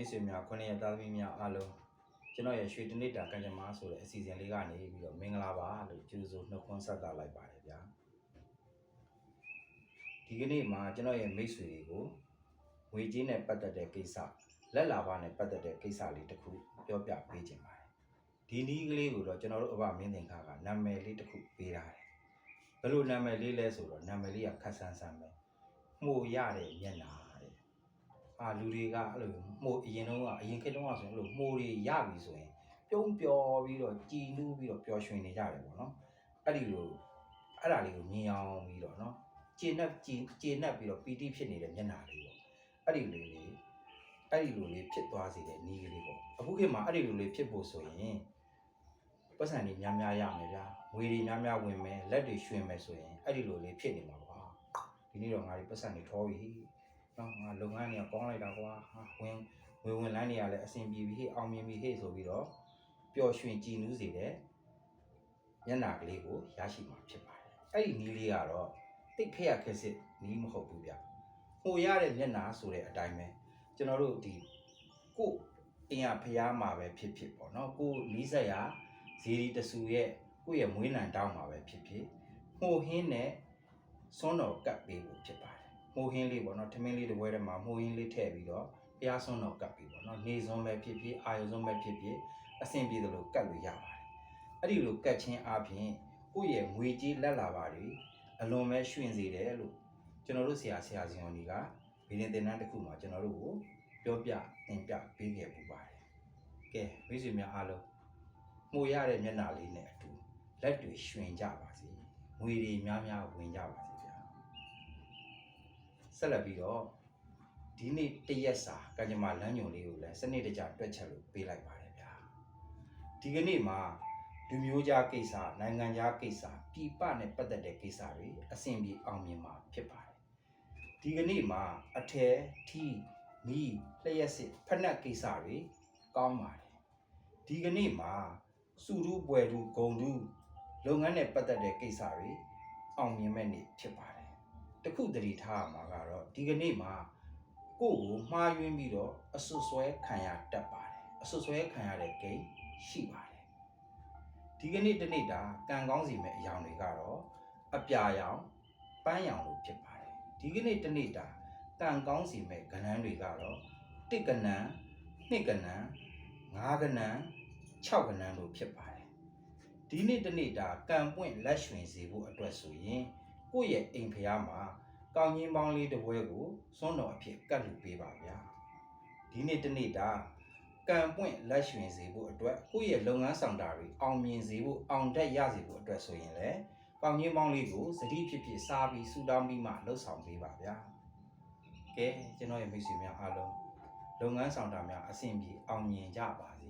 မိတ်ဆွေများခုနှစ်ရက်သားသမီးများအားလုံးကျွန်တော်ရဲ့ရွှေတနစ်တာကံကြမ္မာဆိုတဲ့အစီအစဉ်လေးကနေပြီးတော့မင်္ဂလာပါလို့ကျေးဇူးနှုတ်ခွန်းဆက်တာလိုက်ပါတယ်ဗျာဒီကနေ့မှာကျွန်တော်ရဲ့မိတ်ဆွေတွေကိုငွေကြေးနဲ့ပတ်သက်တဲ့ကိစ္စလက်လာပါနဲ့ပတ်သက်တဲ့ကိစ္စလေးတစ်ခုပြောပြပေးခြင်းပါတယ်ဒီနည်းကလေးကိုတော့ကျွန်တော်တို့အဘမင်းသင်္ခါကနာမည်လေးတစ်ခုပေးထားတယ်ဘယ်လိုနာမည်လေးလဲဆိုတော့နာမည်လေးကခက်ဆန်းဆန်းပဲမှုရတဲ့မျက်နာတဲ့ အာလူတွေကအဲ့လိုမှုအရင်တော့ကအရင်ခေတ်တုန်းကဆိုရင်အဲ့လိုမှုတွေရပြီဆိုရင်ပြုံးပျော်ပြီးတော့ကြည်နူးပြီးတော့ပျော်ရွှင်နေကြတယ်ပေါ့နော်အဲ့ဒီလိုအဲ့ဒါလေးကိုမြင်အောင်ပြီးတော့နော်ကျေနပ်ကြည်ကျေနပ်ပြီးတော့ပီတိဖြစ်နေတဲ့မျက်နှာလေးပေါ့အဲ့ဒီလိုလေးအဲ့ဒီလိုလေးဖြစ်သွားစေတဲ့နည်းကလေးပေါ့အခုခေတ်မှာအဲ့ဒီလိုလေးဖြစ်ဖို့ဆိုရင်ပတ်စံတွေများများရမယ်ဗျာငွေတွေများများဝင်မယ်လက်တွေရွှင်မယ်ဆိုရင်အဲ့ဒီလိုလေးဖြစ်နေမှာပါဒီနေ့တော့ငါတွေပတ်စံတွေထောပြီ နော်ငါလုပ်ငန်းတွေကကောင်းလိုက်တာကွာဟာဝင်ဝေဝင်လန်းတွေကလည်းအဆင်ပြေပြီဟေ့အောင်မြင်ပြီဟေ့ဆိုပြီးတော့ပျော်ရွှင်ကြည်နူးစေတဲ့မျက်နှာကလေးကိုရရှိမှာဖြစ်ပါတယ်အဲ့ဒီနီးလေးကတော့တိတ်ခက်ရခက်စစ်နီးမဟုတ်ဘူးဗျဟိုရတဲ့မျက်နှာဆိုတဲ့အတိုင်းပဲကျွန်တော်တို့ဒီကို့အင်ရဖျားမှာပဲဖြစ်ဖြစ်ပေါ့နော်ကို့နီးစက်ရဇီရီတဆူရဲ့ကိုယ့်ရဲ့မွေးနံတောင်းမှာပဲဖြစ်ဖြစ်ဟိုဟင်းနဲ့စွန်းတော်ကပ်ပေးဖို့ဖြစ်ပါတယ် မိုးဟင်းလေးပေါ့နော်ထမင်းလေးတစ်ပွဲထဲမှာမိုးဟင်းလေးထည့်ပြီးတော့ဖျားစွန်းတော့ကတ်ပြီးပေါ့နော်နေစွန်းပဲဖြစ်ဖြစ်အာယုံစွန်းပဲဖြစ်ဖြစ်အဆင်ပြေသလိုကတ်လို့ရပါတယ်အဲ့ဒီလိုကတ်ချင်းအပြင်ကိုယ့်ရဲ့ငွေကြေးလက်လာပါတွေအလွန်ပဲရွှင်စေတယ်လို့ကျွန်တော်တို့ဆရာဆရာရှင်တွေကဗီဒီယိုသင်တန်းတစ်ခုမှာကျွန်တော်တို့ကိုပြောပြသင်ပြပေးခဲ့ပူပါတယ်ကဲမိတ်ဆွေများအားလုံးမှုရတဲ့မျက်နှာလေးနဲ့အတူလက်တွေရွှင်ကြပါစေငွေတွေများများဝင်ကြပါစေဗျာ ဆက်လက်ပြီးတော့ဒီနေ့တရက်စာကံကြမ္မာလမ်းညွန်လေးကိုလည်းစနစ်တကျတွက်ချက်လို့ပေးလိုက်ပါတယ်ဗျာဒီကနေ့မှာလူမျိုးခြားကိစ္စနိုင်ငံခြားကိစ္စပြည်ပနဲ့ပတ်သက်တဲ့ကိစ္စတွေအဆင်ပြေအောင်မြင်မှာဖြစ်ပါတယ်ဒီကနေ့မှာအထယ်ထီမီလျှက်စစ်ဖက်နှက်ကိစ္စတွေကောင်းပါတယ်ဒီကနေ့မှာစုရူးပွဲရူးဂုံရူးလုပ်ငန်းနဲ့ပတ်သက်တဲ့ကိစ္စတွေအောင်မြင်မဲ့နေ့ဖြစ်ပါတယ် တခုတတိထားရမှာကတော့ဒီကနေ့မှာကိုယ့်ကိုမှားယွင်းပြီးတော့အဆွဆွဲခံရတတ်ပါတယ်အဆွဆွဲခံရတဲ့ဂိမ်းရှိပါတယ်ဒီကနေ့တနေ့တာကံကောင်းစီမဲ့အရာတွေကတော့အပြာရောင်ပန်းရောင်လို့ဖြစ်ပါတယ်ဒီကနေ့တနေ့တာကံကောင်းစီမဲ့ကဏ္ဍတွေကတော့တစ်ကဏ္ဍနှစ်ကဏ္ဍငါးကဏ္ဍ၆ကဏ္ဍလို့ဖြစ်ပါတယ်ဒီနေ့တနေ့တာကံပွင့်လက်ရွှင်စေဖို့အတွက်ဆိုရင် ကိုယ့်ရဲ့အိမ်ဖျားမှာကောင်းချင်းပေါင်းလေးတစ်ပွဲကိုစွန့်တော်အဖြစ်ကတ်လူပေးပါဗျာဒီနေ့တနေ့တာကံပွင့်လက်ရွှင်စေဖို့အတွက်ကိုယ့်ရဲ့လုပ်ငန်းဆောင်တာတွေအောင်မြင်စေဖို့အောင်တက်ရစေဖို့အတွက်ဆိုရင်လည်းကောင်းချင်းပေါင်းလေးကိုစတိဖြစ်ဖြစ်စားပြီးဆူတောင်းပြီးမှလှုပ်ဆောင်ပေးပါဗျာကဲကျွန်တော်ရဲ့မိတ်ဆွေများအားလုံးလုပ်ငန်းဆောင်တာများအဆင်ပြေအောင်မြင်ကြပါစေဗျာ